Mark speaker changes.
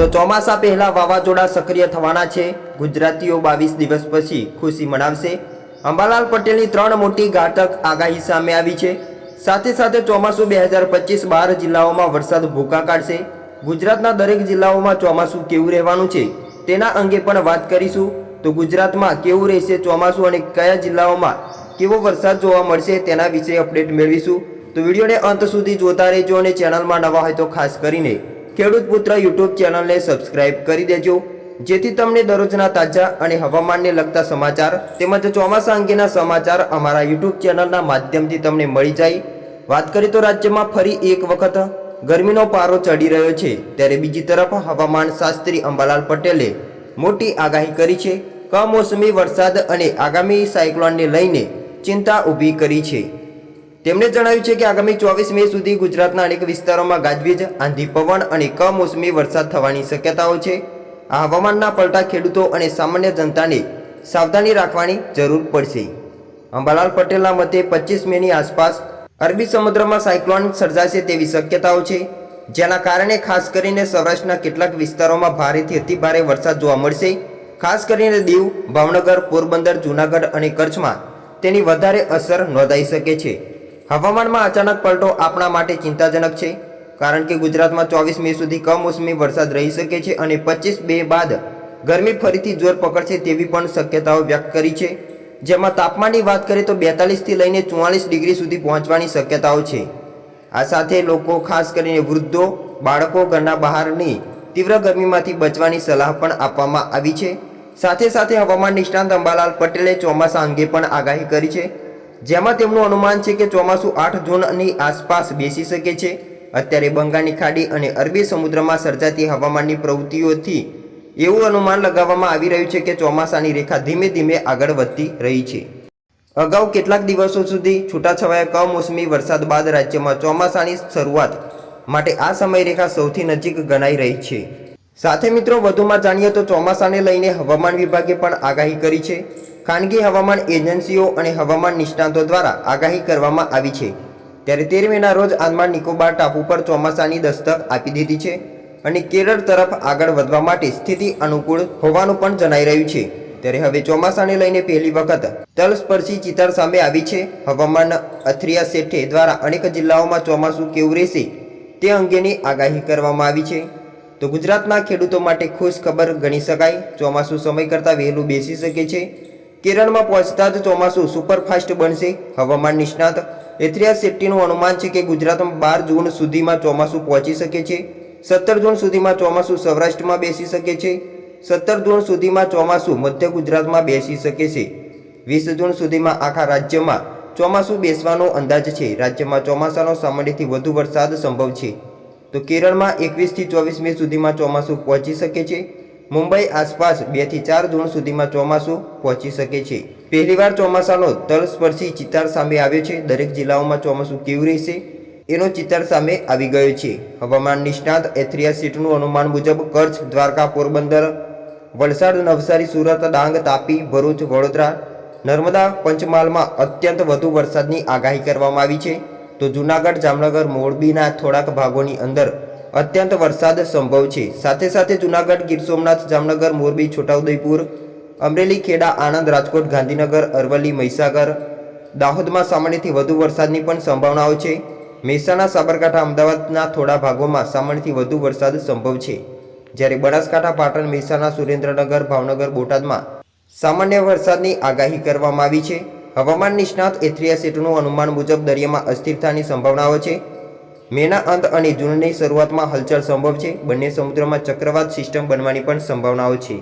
Speaker 1: તો ચોમાસા પહેલાં વાવાઝોડા સક્રિય થવાના છે. ગુજરાતીઓ બાવીસ દિવસ પછી ખુશી મનાવશે. અંબાલાલ પટેલની ત્રણ મોટી ઘાતક આગાહી સામે આવી છે. સાથે સાથે ચોમાસું બે હજાર પચીસ બાર જિલ્લાઓમાં વરસાદ ભૂકા કાઢશે. ગુજરાતના દરેક જિલ્લાઓમાં ચોમાસું કેવું રહેવાનું છે તેના અંગે પણ વાત કરીશું. તો ગુજરાતમાં કેવું રહેશે ચોમાસું અને કયા જિલ્લાઓમાં કેવો વરસાદ જોવા મળશે તેના વિશે અપડેટ મેળવીશું. તો વિડીયોને અંત સુધી જોતા રહેજો અને ચેનલમાં નવા હોય તો ખાસ કરીને ખેડૂત પુત્ર યુટ્યુબ ચેનલને સબસ્ક્રાઇબ કરી દેજો. જેથી તમને દરરોજના તાજા અને હવામાનને લગતા સમાચાર તેમજ ચોમાસા અંગેના સમાચાર અમારા યુટ્યુબ ચેનલના માધ્યમથી તમને મળી જાય. વાત કરીએ તો રાજ્યમાં ફરી એક વખત ગરમીનો પારો ચડી રહ્યો છે. ત્યારે બીજી તરફ હવામાન શાસ્ત્રી અંબાલાલ પટેલે મોટી આગાહી કરી છે. કમોસમી વરસાદ અને આગામી સાયક્લોનને લઈને ચિંતા ઊભી કરી છે. તેમણે જણાવ્યું છે કે આગામી ચોવીસ મે સુધી ગુજરાતના અનેક વિસ્તારોમાં ગાજવીજ, આંધી પવન અને કમોસમી વરસાદ થવાની શક્યતાઓ છે. આ હવામાનના પલટા ખેડૂતો અને સામાન્ય જનતાને સાવધાની રાખવાની જરૂર પડશે. અંબાલાલ પટેલના મતે પચીસ મેની આસપાસ અરબી સમુદ્રમાં સાયક્લોન સર્જાશે તેવી શક્યતાઓ છે. જેના કારણે ખાસ કરીને સૌરાષ્ટ્રના કેટલાક વિસ્તારોમાં ભારેથી અતિભારે વરસાદ જોવા મળશે. ખાસ કરીને દીવ, ભાવનગર, પોરબંદર, જૂનાગઢ અને કચ્છમાં તેની વધારે અસર નોંધાઈ શકે છે. હવામાનમાં અચાનક પલટો આપણા માટે ચિંતાજનક છે, કારણ કે ગુજરાતમાં ચોવીસ મે સુધી કમોસમી વરસાદ રહી શકે છે અને પચીસ બે બાદ ગરમી ફરીથી જોર પકડશે તેવી પણ શક્યતાઓ વ્યક્ત કરી છે. જેમાં તાપમાનની વાત કરીએ તો બેતાલીસથી લઈને ચુમ્માલીસ ડિગ્રી સુધી પહોંચવાની શક્યતાઓ છે. આ સાથે લોકો, ખાસ કરીને વૃદ્ધો, બાળકો ઘરના બહારની તીવ્ર ગરમીમાંથી બચવાની સલાહ પણ આપવામાં આવી છે. સાથે સાથે હવામાન નિષ્ણાંત અંબાલાલ પટેલે ચોમાસા અંગે પણ આગાહી કરી છે. જેમાં તેમનું અનુમાન છે કે ચોમાસું આઠ જૂનની આસપાસ બેસી શકે છે. અત્યારે બંગાળની ખાડી અને અરબી સમુદ્રમાં સર્જાતી હવામાનની પ્રવૃત્તિઓથી એવું અનુમાન લગાવવામાં આવી રહ્યું છે કે ચોમાસાની રેખા ધીમે ધીમે આગળ વધતી રહી છે. અગાઉ કેટલાક દિવસો સુધી છૂટાછવાયા કમોસમી વરસાદ બાદ રાજ્યમાં ચોમાસાની શરૂઆત માટે આ સમયરેખા સૌથી નજીક ગણાઈ રહી છે. સાથે મિત્રો, વધુમાં જાણીએ તો ચોમાસાને લઈને હવામાન વિભાગે પણ આગાહી કરી છે. ખાનગી હવામાન એજન્સીઓ અને હવામાન નિષ્ણાંતો દ્વારા આગાહી કરવામાં આવી છે. ત્યારે તેર મેના રોજ આંદમાન નિકોબાર ટાપુ પર ચોમાસાની દસ્તક આપી દીધી છે અને કેરળ તરફ આગળ વધવા માટે સ્થિતિ અનુકૂળ હોવાનું પણ જણાઈ રહ્યું છે. ત્યારે હવે ચોમાસાને લઈને પહેલી વખત તલસ્પર્શી ચિતાર સામે આવી છે. હવામાન અથરિયા શેઠે દ્વારા અનેક જિલ્લાઓમાં ચોમાસું કેવું રહેશે તે અંગેની આગાહી કરવામાં આવી છે. તો ગુજરાતના ખેડૂતો માટે ખુશ ખબર ગણી શકાય. ચોમાસું સમય કરતાં વહેલું બેસી શકે છે. કેરળમાં પહોંચતા જ ચોમાસું સુપરફાસ્ટ બનશે. હવામાન નિષ્ણાત. એથરિયા શેટ્ટીનું અનુમાન છે કે ગુજરાતમાં બાર જૂન સુધીમાં ચોમાસું પહોંચી શકે છે. સત્તર જૂન સુધીમાં ચોમાસું સૌરાષ્ટ્રમાં બેસી શકે છે. સત્તર જૂન સુધીમાં ચોમાસું મધ્ય ગુજરાતમાં બેસી શકે છે. વીસ જૂન સુધીમાં આખા રાજ્યમાં ચોમાસું બેસવાનો અંદાજ છે. રાજ્યમાં ચોમાસાનો સામાન્યથી વધુ વરસાદ સંભવ છે. તો કેરળમાં એકવીસથી ચોવીસ મે સુધીમાં ચોમાસું પહોંચી શકે છે. મુંબઈ આસપાસ બેથી ચાર જૂન સુધીમાં ચોમાસું પહોંચી શકે છે. પહેલીવાર ચોમાસાનો તલસ્પર્શી ચિતાર સામે આવ્યો છે. દરેક જિલ્લાઓમાં ચોમાસું કેવું રહેશે? એનો ચિતાર સામે આવી ગયો છે. હવામાન નિષ્ણાત એથરિયા સીટનું અનુમાન મુજબ કચ્છ, દ્વારકા, પોરબંદર, વલસાડ, નવસારી, સુરત, ડાંગ, તાપી, ભરૂચ, વડોદરા, નર્મદા, પંચમહાલમાં અત્યંત વધુ વરસાદની આગાહી કરવામાં આવી છે. તો જૂનાગઢ, જામનગર, મોરબીના થોડાક ભાગોની અંદર અત્યંત વરસાદ સંભવ છે. સાથે સાથે જૂનાગઢ, ગીર સોમનાથ, જામનગર, મોરબી, છોટાઉદેપુર, અમરેલી, ખેડા, આણંદ, રાજકોટ, ગાંધીનગર, અરવલ્લી, મહીસાગર, દાહોદમાં સામાન્યથી વધુ વરસાદની પણ સંભાવનાઓ છે. મહેસાણા, સાબરકાંઠા, અમદાવાદના થોડા ભાગોમાં સામાન્યથી વધુ વરસાદ સંભવ છે. જ્યારે બનાસકાંઠા, પાટણ, મહેસાણા, સુરેન્દ્રનગર, ભાવનગર, બોટાદમાં સામાન્ય વરસાદની આગાહી કરવામાં આવી છે. હવામાન નિષ્ણાત એથ્રિયા સેટનું અનુમાન મુજબ દરિયામાં અસ્થિરતાની સંભાવનાઓ છે. મેના અંત અને જૂનની શરૂઆતમાં હલચલ સંભવ છે. બંને સમુદ્રમાં ચક્રવાત સિસ્ટમ બનવાની પણ સંભાવનાઓ છે.